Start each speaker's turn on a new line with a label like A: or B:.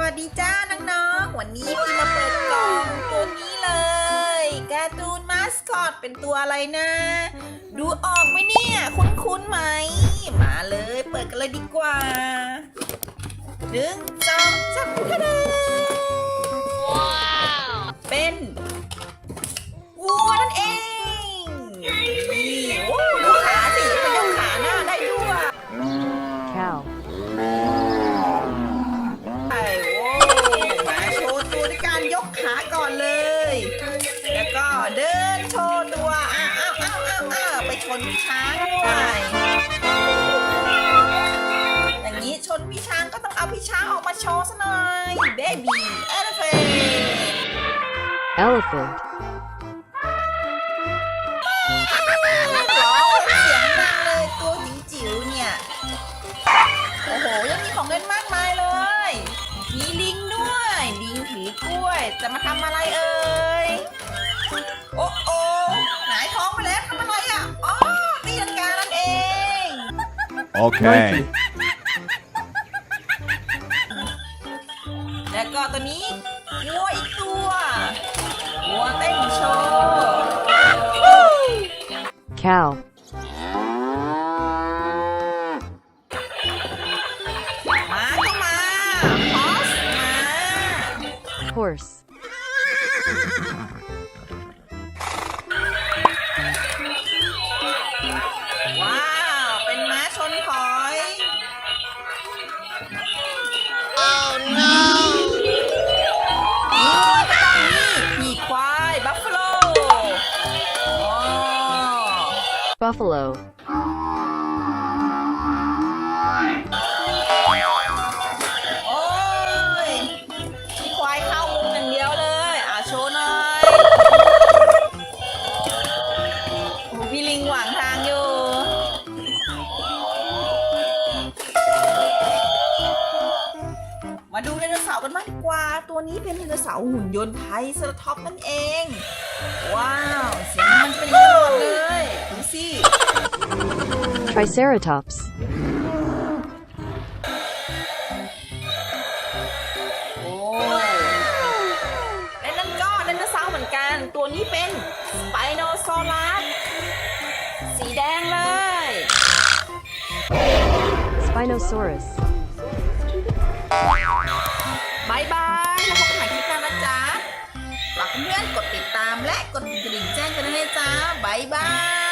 A: วัสดีจ้าน้องๆ วันนี้พี่มาเปิดกล่องตัวนี้เลยการ์ตูนมาสคอตเป็นตัวอะไรนะ ดูออกไหมเนี่ย คุ้นๆไหม มาเลยเปิดกันเลยดีกว่าหนึ่งสองสามทะเดเป็นวัวนั่นเองนี่โอ้ดูขาสิเป็นยกขาหน้าได้ด้วย
B: cow,
A: ใช่โว้มา โชว์ตัวด้วยการยกขาก่อนเลย แล้วก็เดินโชว์ตัวอ้าวอ้าวอ้าวอ้าวอ้าวไปชนพี่ช้างด้วยอย่างนี้ชนพี่ช้างก็ต้องเอาพี่ช้างออกมาโชว์ซะหน่อยเบบี้เอลเฟน
B: elephant,
A: จะมาทำอะไรเอ่ย โอ้โอ้หงายท้องมาแล้วทำอะไรอะอ๋อตีลังกานั่นเอง
C: Okay.
A: แล้วก็ตัวนี้วัวอีกตัววัวเต้นโชว์
B: cow,
A: อ
B: buffalo,
A: โอ้พี่ลิงหวางทางอยู่ มาดูไดโนเสาร์กันมากดีกว่า ตัวนี้เป็นไดโนเสาร์หุ่นยนต์ไทยเซราท็อปส์นั่นเอง ว้าว เสียงมันเป็นอย่างนี้ตลอดเลย ดูสิ
B: triceratops,
A: โอ้และนั่นก็ไดโนเสาร์เหมือนกัน ตัวนี้เป็นสไปโนซอรัสสี
B: spinosaurus.
A: บายบายแล้วพบกันใหม่คลิปหน้านะจ๊ะฝากเพื่อนๆกดติดตามและกดกระดิ่งแจ้งกันด้วยนะจ๊ะบายบาย